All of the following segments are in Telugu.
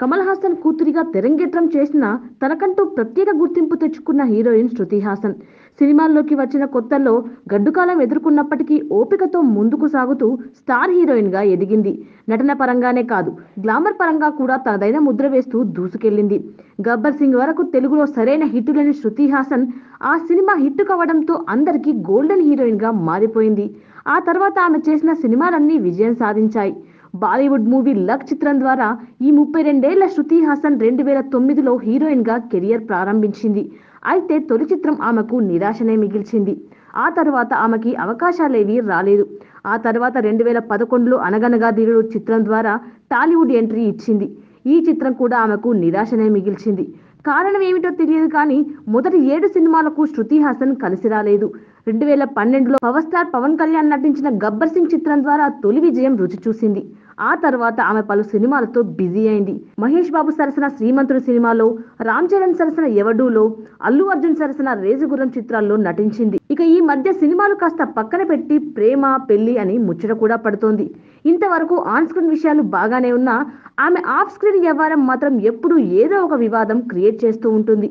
కమల్ హాసన్ కూతురిగా తెరంగేట్రం చేసిన తనకంటూ ప్రత్యేక గుర్తింపు తెచ్చుకున్న హీరోయిన్ శృతి హాసన్. సినిమాల్లోకి వచ్చిన కొత్తల్లో గడ్డుకాలం ఎదుర్కొన్నప్పటికీ ఓపికతో ముందుకు సాగుతూ స్టార్ హీరోయిన్గా ఎదిగింది. నటన పరంగానే కాదు గ్లామర్ పరంగా కూడా తనదైన ముద్ర వేస్తూ దూసుకెళ్ళింది గబ్బర్ సింగ్ వరకు తెలుగులో సరైన హిట్ లేని శృతి హాసన్ ఆ సినిమా హిట్ కావడంతో అందరికీ గోల్డెన్ హీరోయిన్గా మారిపోయింది. ఆ తర్వాత ఆమె చేసిన సినిమాలన్నీ విజయం సాధించాయి. బాలీవుడ్ మూవీ లక్ చిత్రం ద్వారా ఈ ముప్పై రెండేళ్ళ శృతి హాసన్ రెండు వేల తొమ్మిదిలో హీరోయిన్గా కెరియర్ ప్రారంభించింది. అయితే తొలి చిత్రం ఆమెకు నిరాశనే మిగిల్చింది. ఆ తర్వాత ఆమెకి అవకాశాలేవీ రాలేదు. ఆ తర్వాత రెండు వేల పదకొండులో అనగనగా దిగుడు చిత్రం ద్వారా టాలీవుడ్ ఎంట్రీ ఇచ్చింది. ఈ చిత్రం కూడా ఆమెకు నిరాశనే మిగిల్చింది. కారణం ఏమిటో తెలియదు కానీ మొదటి ఏడు సినిమాలకు శృతి హాసన్ కలిసి రాలేదు. రెండు వేల పన్నెండులో పవర్ స్టార్ పవన్ కళ్యాణ్ నటించిన గబ్బర్ సింగ్ చిత్రం ద్వారా తొలి విజయం రుచి చూసింది. ఆ తర్వాత ఆమె పలు సినిమాలతో బిజీ అయింది. మహేష్ బాబు సరసన శ్రీమంతుడు సినిమాలో రామ్ చరణ్ సరసన ఎవడూలో అల్లు అర్జున్ సరసన రేజుగుర్రం చిత్రాల్లో నటించింది. ఇక ఈ మధ్య సినిమాలు కాస్త పక్కన పెట్టి ప్రేమ పెళ్ళి అని ముచ్చట కూడా పడుతోంది. ఇంతవరకు ఆన్ స్క్రీన్ విషయాలు బాగానే ఉన్నా ఆమె ఆఫ్ స్క్రీన్ వ్యవహారం మాత్రం ఎప్పుడూ ఏదో ఒక వివాదం క్రియేట్ చేస్తూ ఉంటుంది.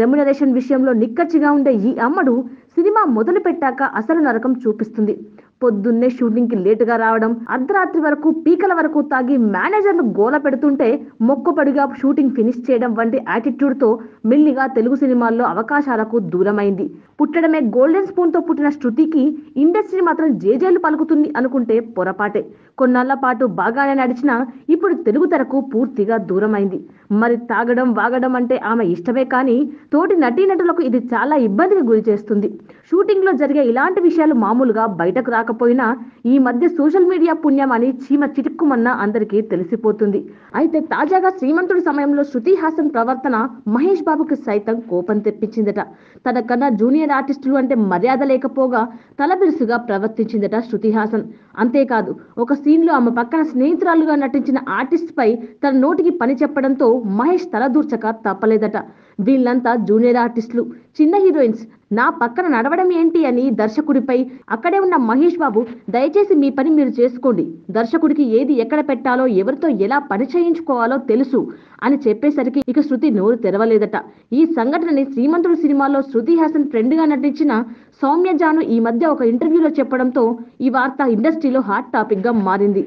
రెమ్యునరేషన్ విషయంలో నిక్కచ్చిగా ఉండే ఈ అమ్మడు సినిమా మొదలు పెట్టాక అసలు నరకం చూపిస్తుంది. పొద్దున్నే షూటింగ్కి లేటుగా రావడం అర్ధరాత్రి వరకు పీకల వరకు తాగి మేనేజర్లు గోల పెడుతుంటే మొక్కుపడిగా షూటింగ్ ఫినిష్ చేయడం వంటి యాటిట్యూడ్తో మెల్లిగా తెలుగు సినిమాల్లో అవకాశాలకు దూరమైంది. పుట్టడమే గోల్డెన్ స్పూన్తో పుట్టిన శృతికి ఇండస్ట్రీ మాత్రం జేజేలు పలుకుతుంది అనుకుంటే పొరపాటే. కొన్నాళ్ళ పాటు బాగానే నడిచినా ఇప్పుడు తెలుగు తెరకు పూర్తిగా దూరమైంది. మరి తాగడం వాగడం అంటే ఆమె ఇష్టమే కానీ తోటి నటీనటులకు ఇది చాలా ఇబ్బందికి గురి చేస్తుంది. షూటింగ్లో జరిగే ఇలాంటి విషయాలు మామూలుగా బయటకు రాకపోయినా ఈ మధ్య సోషల్ మీడియా పుణ్యం అని చీమ చిటుక్కుమన్న అందరికీ తెలిసిపోతుంది. అయితే తాజాగా శ్రీమంతుడి సమయంలో శృతి హాసన్ ప్రవర్తన మహేష్ బాబుకి సైతం కోపం తెప్పించిందట. తనకన్నా జూనియర్ ఆర్టిస్టులు అంటే మర్యాద లేకపోగా తలబిరుసుగా ప్రవర్తించిందట శృతి హాసన్. అంతేకాదు ఒక సీన్లో ఆమె పక్కన స్నేహితురాలుగా నటించిన ఆర్టిస్ట్ పై తన నోటికి పని చెప్పడంతో మహేష్ తలదూర్చక తప్పలేదట. వీళ్ళంతా జూనియర్ ఆర్టిస్టులు చిన్న హీరోయిన్స్ నా పక్కన నడవడం ఏంటి అని దర్శకుడిపై అక్కడే ఉన్న మహేష్ బాబు దయచేసి మీ పని మీరు చేసుకోండి. దర్శకుడికి ఏది ఎక్కడ పెట్టాలో ఎవరితో ఎలా పని చేయించుకోవాలో తెలుసు అని చెప్పేసరికి ఇక శృతి నోరు తెరవలేదట. ఈ సంఘటనని శ్రీమంతుడు సినిమాలో శృతి హాసన్ ఫ్రెండ్గా నటించిన సౌమ్య జాను ఈ మధ్య ఒక ఇంటర్వ్యూలో చెప్పడంతో ఈ వార్త ఇండస్ట్రీలో హాట్ టాపిక్గా మారింది.